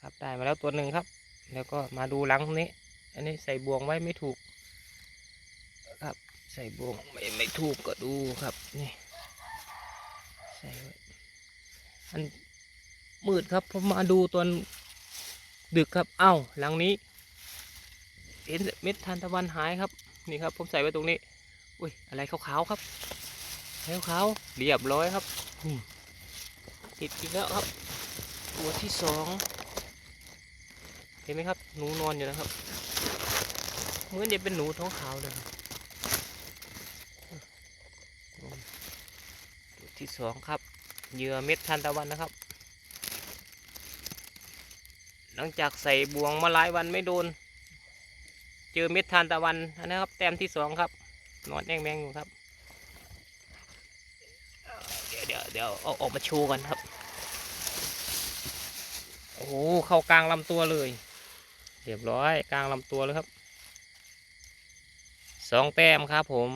ครับได้มาแล้วตัวหนึ่งครับ แล้วก็มาดูหลังนี้ อันนี้ใส่บ่วงไว้ไม่ถูก ครับ ใส่บ่วงไม่ไม่ถูกก็ดูครับนี่ใส่ไว้อันมืดครับผมมาดูตอนดึกครับ เอ้าหลังนี้เห็นเม็ดทานตะวันหายครับ นี่ครับ ผมใส่ไว้ตรงนี้ อุ้ยอะไรขาวๆครับขาวๆเรียบร้อยครับติดอีกแล้วครับ ตัวที่สอง ห็นไหมครับ หนูนอนอยู่นะครับ เหมือนจะเป็นหนูท้องขาวเลยที่สองครับ เหยื่อเม็ดทานตะวันนะครับ หลังจากใส่บ่วงมาหลายวันไม่โดน เจอเม็ดทานตะวันอันนะครับ แต้มที่สองครับ นอนแองแมงอยู่ครับ เดี๋ยวเดี๋ยวเดี๋ยวเอาออกมาโชว์กันครับโอ้โหเข้ากลางลำตัวเลย เรียบร้อยกลางลำตัวเลยครับสองแต้มครับผม